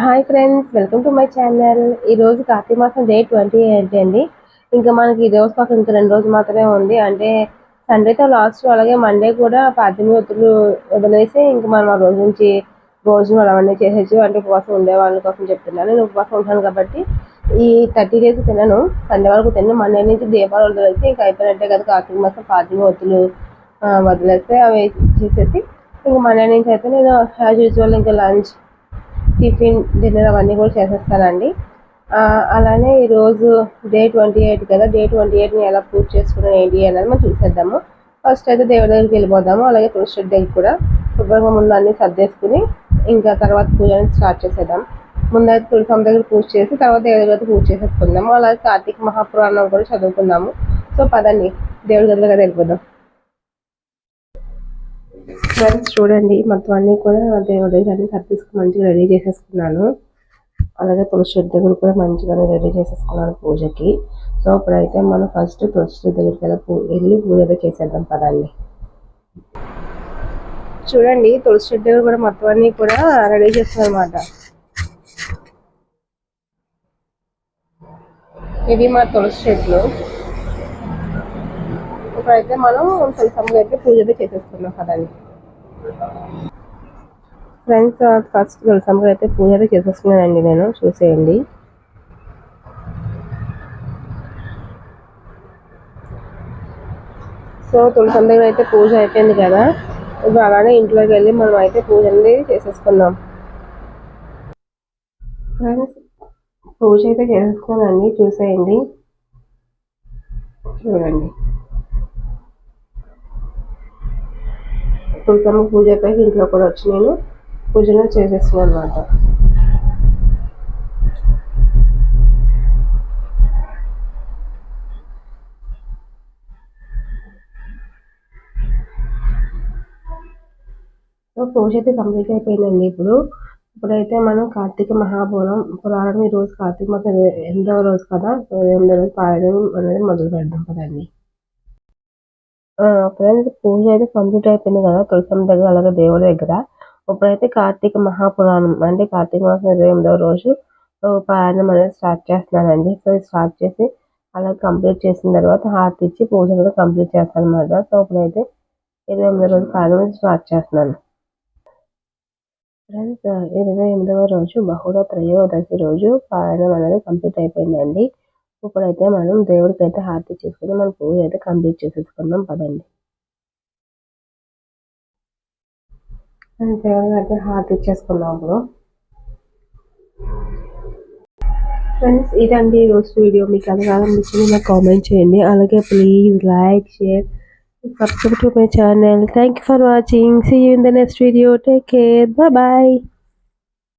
Hi friends welcome to my channel ఈరోజు కార్తీక మాసం day twenty eight అండి. ఇంకా మనకి ఈ రోజు కాక ఇంకా రెండు రోజులు మాత్రమే ఉంది. అంటే సండేతో లాస్ట్ అలాగే మండే కూడా పాతిమి ఒత్తులు వదిలేసి ఇంకా మనం ఆ రోజు నుంచి భోజనం అవన్నీ చేసేచ్చు అంటే ఉపవాసం ఉండే వాళ్ళ కోసం చెప్తున్నాను. నేను ఉపవాసం ఉంటాను కాబట్టి ఈ థర్టీ డేస్ తినను. సండే వరకు తిన్నాను మండే నుంచి దీపావళి వదిలేసి ఇంకా అయిపోయినట్టే కదా కార్తీక మాసం పాడ్యమి ఒత్తులు వదిలేస్తే అవి చేసేసి ఇంకా మండే నుంచి అయితే నేను యాజ్ యూజువల్ ఇంకా లంచ్ టిఫిన్ డిన్నర్ అవన్నీ కూడా చేసేస్తానండి. అలానే ఈరోజు డే ట్వంటీ ఎయిట్ కదా డే ట్వంటీ ఎయిట్ని ఎలా పూజ చేసుకున్నాను ఏంటి అనేది మనం చూసేద్దాము. ఫస్ట్ అయితే దేవుడి దగ్గరికి వెళ్ళిపోదాము అలాగే తులసి దగ్గర కూడా శుభ్రంగా ముందు అన్ని సర్దేసుకుని ఇంకా తర్వాత పూజని స్టార్ట్ చేసేద్దాం. ముందైతే తులసమ్మ దగ్గర పూజ చేసి తర్వాత దేవుడి దగ్గర పూజ చేసేసుకుందాము. అలాగే కార్తీక మహాపురాణం కూడా చదువుకుందాము. సో పదండి దేవుడి దగ్గర వెళ్ళిపోదాం. ఫ్రెండ్స్ చూడండి మొత్తం అన్నీ కూడా దేవుడి అన్ని సర్దిసుకు మంచిగా రెడీ చేసేసుకున్నాను. అలాగే తులసి దగ్గర కూడా మంచిగానే రెడీ చేసేసుకున్నాను పూజకి. సో ఇప్పుడైతే మనం ఫస్ట్ తులసి దగ్గరికి వెళ్ళి వెళ్ళి పూజ చేసేద్దాం పదండి. చూడండి తులసి దగ్గర కూడా మొత్తం అన్నీ కూడా రెడీ చేస్తున్నారు అనమాట ఇది మా తులసి చెట్లు. ఇప్పుడైతే మనం తులసమ్మకి అయితే పూజ చేసేసుకున్నాం కదండి. ఫ్రెండ్స్ ఫస్ట్ తులసమ్మకి అయితే పూజ అయితే చేసేస్తున్నానండి నేను చూసేయండి. సో తులసమ్మ దగ్గర అయితే పూజ అయిపోయింది కదా. ఇప్పుడు అలానే ఇంట్లోకి వెళ్ళి మనం అయితే పూజ అనేది చేసేసుకుందాం. ఫ్రెండ్స్ పూజ అయితే చేసేసుకోనండి చూసేయండి. చూడండి. తులసమ్మ పూజ అయిపోయి ఇంట్లో కూడా వచ్చి నేను పూజను చేసేస్తున్నాను అనమాట పూజ అయితే కంప్లీట్ అయిపోయిందండి ఇప్పుడు. ఇప్పుడైతే మనం కార్తీక మహాబోనం పురాణం ఈ రోజు కార్తీక మాసం ఎనిమిదవ రోజు కదా. ఎనిమిదవ రోజు పారాయణం అనేది మొదలు పెడదాం కదండి ఫ్రెండ్స్ పూజ అయితే కంప్లీట్ అయిపోయింది కదా తులసమ్మ దగ్గర అలాగే దేవుడి దగ్గర. ఇప్పుడైతే కార్తీక మహాపురాణం అంటే కార్తీక మాసం ఇరవై ఎనిమిదవ రోజు పారాయణం అనేది స్టార్ట్ చేస్తున్నానండి సో స్టార్ట్ చేసి అలా కంప్లీట్ చేసిన తర్వాత హార్ట్ ఇచ్చి పూజ కూడా కంప్లీట్ చేస్తాను అనమాట సో ఇప్పుడైతే ఇరవై ఎనిమిదవ రోజు పారాయణం స్టార్ట్ చేస్తున్నాను ఫ్రెండ్స్ ఇరవై ఎనిమిదవ రోజు బహుళ త్రయోదశి రోజు పారాయణం అనేది కంప్లీట్ అయిపోయిందండి. ఇప్పుడైతే మనం దేవుడికి అయితే హారతి చేసుకుని మన పూజ అయితే కంప్లీట్ చేసేసుకుందాం. పదండి. దేవుడికి అయితే హారతి ఇచ్చేసుకుందాం ఇప్పుడు. ఫ్రెండ్స్ ఇదండి ఈరోజు వీడియో. మీకు అది నచ్చింది నాకు కామెంట్ చేయండి. అలాగే please like share subscribe to my channel thank you for watching see you in the next video take care bye